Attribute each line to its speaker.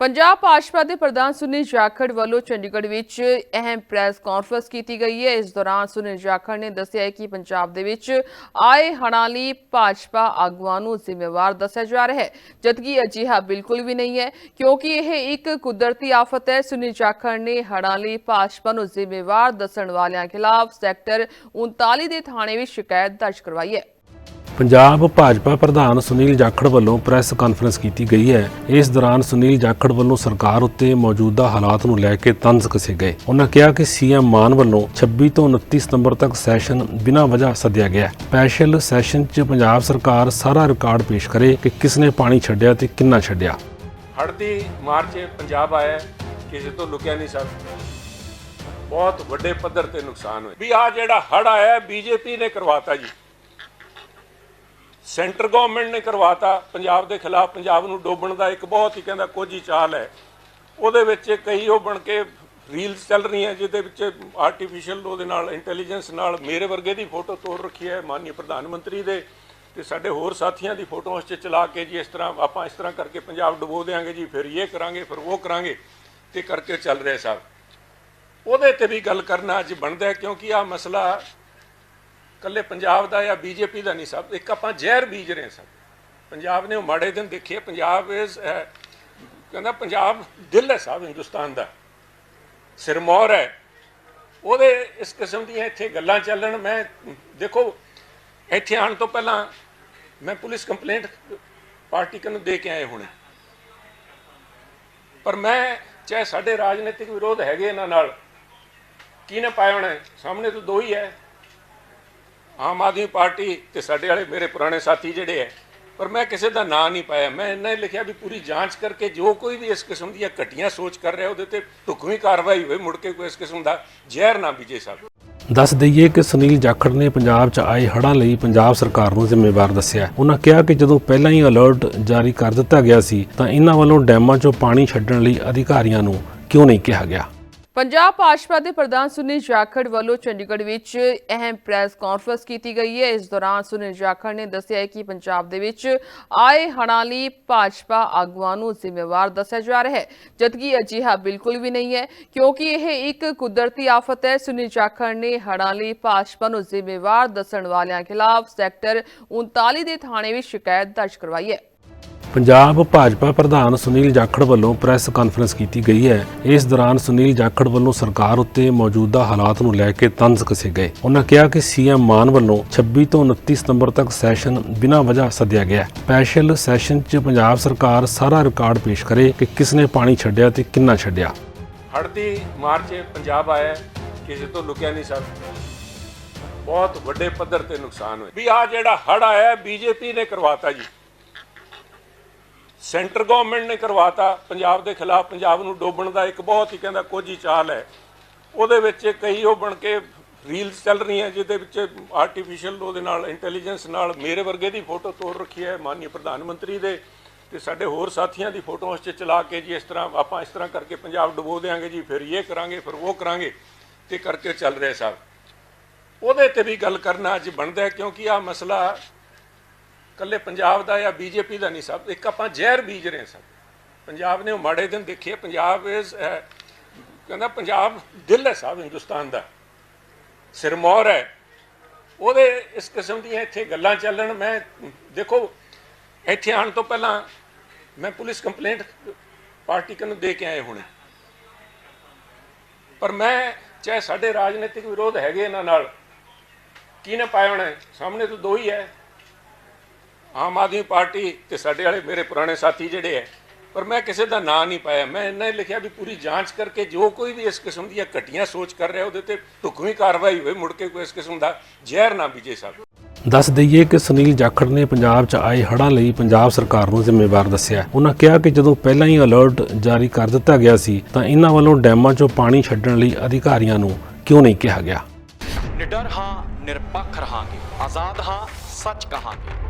Speaker 1: ਪੰਜਾਬ ਭਾਜਪਾ ਦੇ ਪ੍ਰਧਾਨ ਸੁਨੀਲ ਜਾਖੜ ਵੱਲੋਂ ਚੰਡੀਗੜ੍ਹ ਵਿੱਚ ਅਹਿਮ ਪ੍ਰੈਸ ਕਾਨਫਰੰਸ ਕੀਤੀ ਗਈ ਹੈ। ਇਸ ਦੌਰਾਨ ਸੁਨੀਲ ਜਾਖੜ ਨੇ ਦੱਸਿਆ ਕਿ ਪੰਜਾਬ ਦੇ ਵਿੱਚ ਆਏ ਹੜ੍ਹਾਂ ਲਈ ਭਾਜਪਾ ਆਗੂਆਂ ਨੂੰ ਜ਼ਿੰਮੇਵਾਰ ਦੱਸਿਆ ਜਾ ਰਿਹਾ ਹੈ। ਜਦਕਿ ਅਜਿਹਾ ਬਿਲਕੁਲ ਵੀ ਨਹੀਂ ਹੈ, ਕਿਉਂਕਿ ਇਹ ਇੱਕ ਕੁਦਰਤੀ ਆਫਤ ਹੈ। ਸੁਨੀਲ ਜਾਖੜ ਨੇ ਹੜ੍ਹਾਂ ਲਈ ਭਾਜਪਾ ਨੂੰ ਜ਼ਿੰਮੇਵਾਰ ਦੱਸਣ ਵਾਲਿਆਂ ਖਿਲਾਫ ਸੈਕਟਰ 39 ਦੇ ਥਾਣੇ ਵਿੱਚ ਸ਼ਿਕਾਇਤ ਦਰਜ ਕਰਵਾਈ ਹੈ।
Speaker 2: ਪੰਜਾਬ ਭਾਜਪਾ ਪ੍ਰਧਾਨ ਸੁਨੀਲ ਜਾਖੜ ਵੱਲੋਂ ਪ੍ਰੈਸ ਕਾਨਫਰੰਸ ਕੀਤੀ ਗਈ ਹੈ। ਇਸ ਦੌਰਾਨ ਸੁਨੀਲ ਜਾਖੜ ਵੱਲੋਂ ਸਰਕਾਰ ਉੱਤੇ ਮੌਜੂਦਾ ਹਾਲਾਤ ਨੂੰ ਲੈ ਕੇ ਤੰਜ਼ ਕਸੇ ਗਏ। ਉਹਨਾਂ ਕਿਹਾ ਕਿ ਸੀਐਮ ਮਾਨ ਵੱਲੋਂ 26 ਤੋਂ 29 ਸਤੰਬਰ ਤੱਕ ਸੈਸ਼ਨ ਬਿਨਾਂ ਵਜ੍ਹਾ ਸੱਦਿਆ ਗਿਆ ਹੈ। ਸਪੈਸ਼ਲ ਸੈਸ਼ਨ 'ਚ ਪੰਜਾਬ ਸਰਕਾਰ ਸਾਰਾ ਰਿਕਾਰਡ ਪੇਸ਼ ਕਰੇ ਕਿ ਕਿਸਨੇ ਪਾਣੀ ਛੱਡਿਆ ਤੇ ਕਿੰਨਾ ਛੱਡਿਆ।
Speaker 3: ਹੜ੍ਹ ਦੀ ਮਾਰ 'ਚ ਪੰਜਾਬ ਆਇਆ ਕਿਸੇ ਤੋਂ ਲੁਕਿਆ ਨਹੀਂ ਸਰ। ਬਹੁਤ ਵੱਡੇ ਪੱਧਰ ਤੇ ਨੁਕਸਾਨ ਹੋਇਆ। ਵੀ ਆ ਜਿਹੜਾ ਹੜ੍ਹ ਆਇਆ ਬੀਜੇਪੀ ਨੇ ਕਰਵਾਤਾ ਜੀ। ਸੈਂਟਰ ਗਵਰਨਮੈਂਟ ਨੇ ਕਰਵਾਤਾ, ਪੰਜਾਬ ਦੇ ਖਿਲਾਫ ਪੰਜਾਬ ਨੂੰ ਡੋਬਣ ਦਾ ਇੱਕ ਬਹੁਤ ਹੀ ਕਹਿੰਦਾ ਕੋਝੀ ਚਾਲ ਹੈ। ਉਹਦੇ ਵਿੱਚ ਕਈ ਉਹ ਬਣ ਕੇ ਰੀਲਸ ਚੱਲ ਰਹੀਆਂ, ਜਿਹਦੇ ਵਿੱਚ ਆਰਟੀਫੀਸ਼ੀਅਲ ਉਹਦੇ ਨਾਲ ਇੰਟੈਲੀਜੈਂਸ ਨਾਲ ਮੇਰੇ ਵਰਗੇ ਦੀ ਫੋਟੋ ਤੋੜ ਰੱਖੀ ਹੈ ਮਾਨਯ ਪ੍ਰਧਾਨ ਮੰਤਰੀ ਦੇ, ਤੇ ਸਾਡੇ ਹੋਰ ਸਾਥੀਆਂ ਦੀ ਫੋਟੋ ਉਸ 'ਚ ਚਲਾ ਕੇ ਜੀ ਇਸ ਤਰ੍ਹਾਂ ਆਪਾਂ ਇਸ ਤਰ੍ਹਾਂ ਕਰਕੇ ਪੰਜਾਬ ਡੁਬੋ ਦੇਾਂਗੇ ਜੀ, ਫਿਰ ਇਹ ਕਰਾਂਗੇ, ਫਿਰ ਉਹ ਕਰਾਂਗੇ, ਤੇ ਕਰਕੇ ਚੱਲ ਰਿਹਾ ਸਾਹਿਬ ਉਹਦੇ ਤੇ ਵੀ ਗੱਲ ਕਰਨਾ ਅੱਜ ਬਣਦਾ ਕਿਉਂਕਿ ਆ ਮਸਲਾ ਕੱਲੇ ਪੰਜਾਬ ਦਾ ਜਾਂ ਬੀਜੇਪੀ ਦਾ ਨਹੀਂ ਸਭ, ਇੱਕ ਆਪਾਂ ਜ਼ਹਿਰ ਬੀਜ ਰਹੇ ਹਾਂ ਸਭ। ਪੰਜਾਬ ਨੇ ਉਹ ਮਾੜੇ ਦਿਨ ਦੇਖੇ, ਪੰਜਾਬ ਇਸ ਕਹਿੰਦਾ ਪੰਜਾਬ ਦਿਲ ਹੈ ਸਾਹਿਬ ਹਿੰਦੁਸਤਾਨ ਦਾ। ਸਿਰਮੌਰ ਹੈ। ਉਹਦੇ ਇਸ ਕਿਸਮ ਦੀਆਂ ਇੱਥੇ ਗੱਲਾਂ ਚੱਲਣ, ਮੈਂ, ਦੇਖੋ, ਇੱਥੇ ਆਉਣ ਤੋਂ ਪਹਿਲਾਂ ਮੈਂ ਪੁਲਿਸ ਕੰਪਲੇਂਟ ਪਾਰਟੀ ਨੂੰ ਦੇ ਕੇ ਆਏ ਹੁਣੇ। ਪਰ ਮੈਂ, ਚਾਹੇ ਸਾਡੇ ਰਾਜਨੀਤਿਕ ਵਿਰੋਧ ਹੈਗੇ ਇਹਨਾਂ ਨਾਲ, ਕੀ ਨਾ ਪਾਇਆ ਹੋਣਾ, ਸਾਹਮਣੇ ਤਾਂ ਦੋ ਹੀ ਹੈ। ਆਮ ਆਦਮੀ ਪਾਰਟੀ ਤੇ ਸਾਡੇ ਵਾਲੇ ਮੇਰੇ ਪੁਰਾਣੇ ਸਾਥੀ ਜਿਹੜੇ ਹੈ ਪਰ ਮੈਂ ਕਿਸੇ ਦਾ ਨਾਂ ਨਹੀਂ ਪਾਇਆ। ਮੈਂ ਇਹਨਾਂ ਲਿਖਿਆ ਵੀ ਪੂਰੀ ਜਾਂਚ ਕਰਕੇ ਜੋ ਕੋਈ ਵੀ ਇਸ ਕਿਸਮ ਦੀਆਂ ਘਟੀਆਂ ਸੋਚ ਕਰ ਰਿਹਾ, ਉਹਦੇ ਤੇ ਢੁਕਵੀਂ ਕਾਰਵਾਈ ਹੋਏ ਮੁੜ ਕੇ ਕੋਈ ਇਸ ਕਿਸਮ ਦਾ ਜ਼ਹਿਰ ਨਾ ਬੀਜੇ ਸਾਹਿਬ।
Speaker 2: ਦੱਸ ਦਈਏ ਕਿ ਸੁਨੀਲ ਜਾਖੜ ਨੇ ਪੰਜਾਬ 'ਚ ਆਏ ਹੜ੍ਹਾਂ ਲਈ ਪੰਜਾਬ ਸਰਕਾਰ ਨੂੰ ਜ਼ਿੰਮੇਵਾਰ ਦੱਸਿਆ। ਉਹਨਾਂ ਕਿਹਾ ਕਿ ਜਦੋਂ ਪਹਿਲਾਂ ਹੀ ਅਲਰਟ ਜਾਰੀ ਕਰ ਦਿੱਤਾ ਗਿਆ ਸੀ, ਤਾਂ ਇਹਨਾਂ ਵੱਲੋਂ ਡੈਮਾਂ 'ਚੋਂ ਪਾਣੀ ਛੱਡਣ ਲਈ ਅਧਿਕਾਰੀਆਂ ਨੂੰ ਕਿਉਂ ਨਹੀਂ ਕਿਹਾ ਗਿਆ?
Speaker 1: ਪੰਜਾਬ ਭਾਜਪਾ ਦੇ ਪ੍ਰਧਾਨ ਸੁਨੀਲ ਜਾਖੜ ਵੱਲੋਂ ਚੰਡੀਗੜ੍ਹ ਵਿੱਚ ਅਹਿਮ ਪ੍ਰੈਸ ਕਾਨਫਰੰਸ ਕੀਤੀ ਗਈ ਹੈ। ਇਸ ਦੌਰਾਨ ਸੁਨੀਲ ਜਾਖੜ ਨੇ ਦੱਸਿਆ ਕਿ ਪੰਜਾਬ ਦੇ ਵਿੱਚ ਆਏ ਹੜ੍ਹਾਂ ਲਈ ਭਾਜਪਾ ਆਗੂਆਂ ਨੂੰ ਜ਼ਿੰਮੇਵਾਰ ਦੱਸਿਆ ਜਾ ਰਿਹਾ ਹੈ, ਜਦਕਿ ਅਜਿਹਾ ਬਿਲਕੁਲ ਵੀ ਨਹੀਂ ਹੈ, ਕਿਉਂਕਿ ਇਹ ਇੱਕ ਕੁਦਰਤੀ ਆਫਤ ਹੈ। ਸੁਨੀਲ ਜਾਖੜ ਨੇ ਹੜ੍ਹਾਂ ਲਈ ਭਾਜਪਾ ਨੂੰ ਜ਼ਿੰਮੇਵਾਰ ਦੱਸਣ ਵਾਲਿਆਂ ਖਿਲਾਫ ਸੈਕਟਰ 39 ਦੇ ਥਾਣੇ ਵਿੱਚ ਸ਼ਿਕਾਇਤ ਦਰਜ ਕਰਵਾਈ ਹੈ।
Speaker 2: ਪੰਜਾਬ ਭਾਜਪਾ ਪ੍ਰਧਾਨ ਸੁਨੀਲ ਜਾਖੜ ਵੱਲੋਂ ਪ੍ਰੈਸ ਕਾਨਫਰੰਸ ਕੀਤੀ ਗਈ ਹੈ। ਇਸ ਦੌਰਾਨ ਸੁਨੀਲ ਜਾਖੜ ਵੱਲੋਂ ਸਰਕਾਰ ਉੱਤੇ ਮੌਜੂਦਾ ਹਾਲਾਤ ਨੂੰ ਲੈ ਕੇ ਤੰਜ਼ ਕਸੇ ਗਏ। ਉਹਨਾਂ ਕਿਹਾ ਕਿ ਸੀਐਮ ਮਾਨ ਵੱਲੋਂ 26 ਤੋਂ 29 ਸਤੰਬਰ ਤੱਕ ਸੈਸ਼ਨ ਬਿਨਾਂ ਵਜ੍ਹਾ ਸੱਦਿਆ ਗਿਆ। ਸਪੈਸ਼ਲ ਸੈਸ਼ਨ 'ਚ ਪੰਜਾਬ ਸਰਕਾਰ ਸਾਰਾ ਰਿਕਾਰਡ ਪੇਸ਼ ਕਰੇ ਕਿ ਕਿਸਨੇ ਪਾਣੀ ਛੱਡਿਆ ਤੇ ਕਿੰਨਾ ਛੱਡਿਆ।
Speaker 3: ਹੜ੍ਹ ਦੀ ਪੰਜਾਬ ਆਇਆ, ਕਿਸੇ ਤੋਂ ਲੁਕਿਆ ਨਹੀਂ ਸਰ। ਬਹੁਤ ਵੱਡੇ ਪੱਧਰ ਤੇ ਨੁਕਸਾਨ ਹੋਇਆ। ਵੀ ਆ ਜਿਹੜਾ ਹੜ੍ਹ ਆਇਆ, ਬੀਜੇਪੀ ਨੇ ਕਰਵਾਤਾ ਜੀ। ਸੈਂਟਰ ਗਵਰਨਮੈਂਟ ਨੇ ਕਰਵਾਤਾ, ਪੰਜਾਬ ਦੇ ਖਿਲਾਫ ਪੰਜਾਬ ਨੂੰ ਡੋਬਣ ਦਾ ਇੱਕ ਬਹੁਤ ਹੀ ਕਹਿੰਦਾ ਕੋਝੀ ਚਾਲ ਹੈ। ਉਹਦੇ ਵਿੱਚ ਕਈ ਉਹ ਬਣ ਕੇ ਰੀਲਸ ਚੱਲ ਰਹੀਆਂ, ਜਿਹਦੇ ਵਿੱਚ ਆਰਟੀਫੀਸ਼ੀਅਲ ਉਹਦੇ ਨਾਲ ਇੰਟੈਲੀਜੈਂਸ ਨਾਲ ਮੇਰੇ ਵਰਗੇ ਦੀ ਫੋਟੋ ਤੋੜ ਰੱਖੀ ਹੈ ਮਾਨਯ ਪ੍ਰਧਾਨ ਮੰਤਰੀ ਦੇ। ਤੇ ਸਾਡੇ ਹੋਰ ਸਾਥੀਆਂ ਦੀ ਫੋਟੋਆਂ ਉਸ 'ਚ ਚਲਾ ਕੇ ਜੀ ਇਸ ਤਰ੍ਹਾਂ ਆਪਾਂ ਇਸ ਤਰ੍ਹਾਂ ਕਰਕੇ ਪੰਜਾਬ ਡੁਬੋ ਦੇਾਂਗੇ ਜੀ, ਫਿਰ ਇਹ ਕਰਾਂਗੇ, ਫਿਰ ਉਹ ਕਰਾਂਗੇ, ਤੇ ਕਰਕੇ ਚੱਲ ਰਿਹਾ ਸਾਹਿਬ ਉਹਦੇ ਤੇ ਵੀ ਗੱਲ ਕਰਨਾ ਅੱਜ ਬਣਦਾ ਕਿਉਂਕਿ ਆ ਮਸਲਾ ਕੱਲੇ ਪੰਜਾਬ ਦਾ ਜਾਂ ਬੀਜੇਪੀ ਦਾ ਨਹੀਂ ਸਭ, ਇੱਕ ਆਪਾਂ ਜ਼ਹਿਰ ਬੀਜ ਰਹੇ ਸਭ। ਪੰਜਾਬ ਨੇ ਉਹ ਮਾੜੇ ਦਿਨ ਦੇਖੇ, ਪੰਜਾਬ ਇਸ ਕਹਿੰਦਾ ਪੰਜਾਬ ਦਿਲ ਹੈ ਸਾਹਿਬ ਹਿੰਦੁਸਤਾਨ ਦਾ। ਸਿਰਮੌਰ ਹੈ। ਉਹਦੇ ਇਸ ਕਿਸਮ ਦੀਆਂ ਇੱਥੇ ਗੱਲਾਂ ਚੱਲਣ, ਮੈਂ ਦੇਖੋ, ਇੱਥੇ ਆਉਣ ਤੋਂ ਪਹਿਲਾਂ ਮੈਂ ਪੁਲਿਸ ਕੰਪਲੇਂਟ ਪਾਰਟੀ ਨੂੰ ਦੇ ਕੇ ਆਏ ਹੁਣੇ। ਪਰ ਮੈਂ, ਚਾਹੇ ਸਾਡੇ ਰਾਜਨੀਤਿਕ ਵਿਰੋਧ ਹੈਗੇ ਇਹਨਾਂ ਨਾਲ, ਕੀ ਨਾ ਪਾਇਆ ਹੋਣਾ, ਸਾਹਮਣੇ ਤੋਂ ਦੋ ਹੀ ਹੈ। ਆਮ ਆਦਮੀ ਪਾਰਟੀ ਤੇ ਸਾਡੇ ਵਾਲੇ ਮੇਰੇ ਪੁਰਾਣੇ ਸਾਥੀ ਜਿਹੜੇ ਹੈ ਪਰ ਮੈਂ ਕਿਸੇ ਦਾ ਨਾਂ ਨਹੀਂ ਪਾਇਆ। ਮੈਂ ਇੰਨਾ ਹੀ ਲਿਖਿਆ ਵੀ ਪੂਰੀ ਜਾਂਚ ਕਰਕੇ ਜੋ ਕੋਈ ਵੀ ਇਸ ਕਿਸਮ ਦੀਆਂ ਘਟੀਆਂ ਸੋਚ ਕਰ ਰਿਹਾ ਉਹਦੇ ਤੇ ਢੁਕਵੀਂ ਕਾਰਵਾਈ ਹੋਵੇ ਮੁੜ ਕੇ ਕੋਈ ਇਸ ਕਿਸਮ ਦਾ ਜ਼ਹਿਰ ਨਾ ਬੀਜੇ ਸਾਹਿਬ
Speaker 2: ਦੱਸ ਦਈਏ ਕਿ ਸੁਨੀਲ ਜਾਖੜ ਨੇ ਪੰਜਾਬ 'ਚ ਆਏ ਹੜ੍ਹਾਂ ਲਈ ਪੰਜਾਬ ਸਰਕਾਰ ਨੂੰ ਜ਼ਿੰਮੇਵਾਰ ਦੱਸਿਆ। ਉਹਨਾਂ ਕਿਹਾ ਕਿ ਜਦੋਂ ਪਹਿਲਾਂ ਹੀ ਅਲਰਟ ਜਾਰੀ ਕਰ ਦਿੱਤਾ ਗਿਆ ਸੀ ਤਾਂ ਇਹਨਾਂ ਵੱਲੋਂ ਡੈਮਾਂ 'ਚੋਂ ਪਾਣੀ ਛੱਡਣ ਲਈ ਅਧਿਕਾਰੀਆਂ ਨੂੰ ਕਿਉਂ ਨਹੀਂ ਕਿਹਾ ਗਿਆ?
Speaker 4: ਨਿਡਰ ਹਾਂ ਨਿਰਪੱਖ ਰਹਾਂਗੇ ਆਜ਼ਾਦ ਹਾਂ ਸੱਚ ਕਹਾਂਗੇ।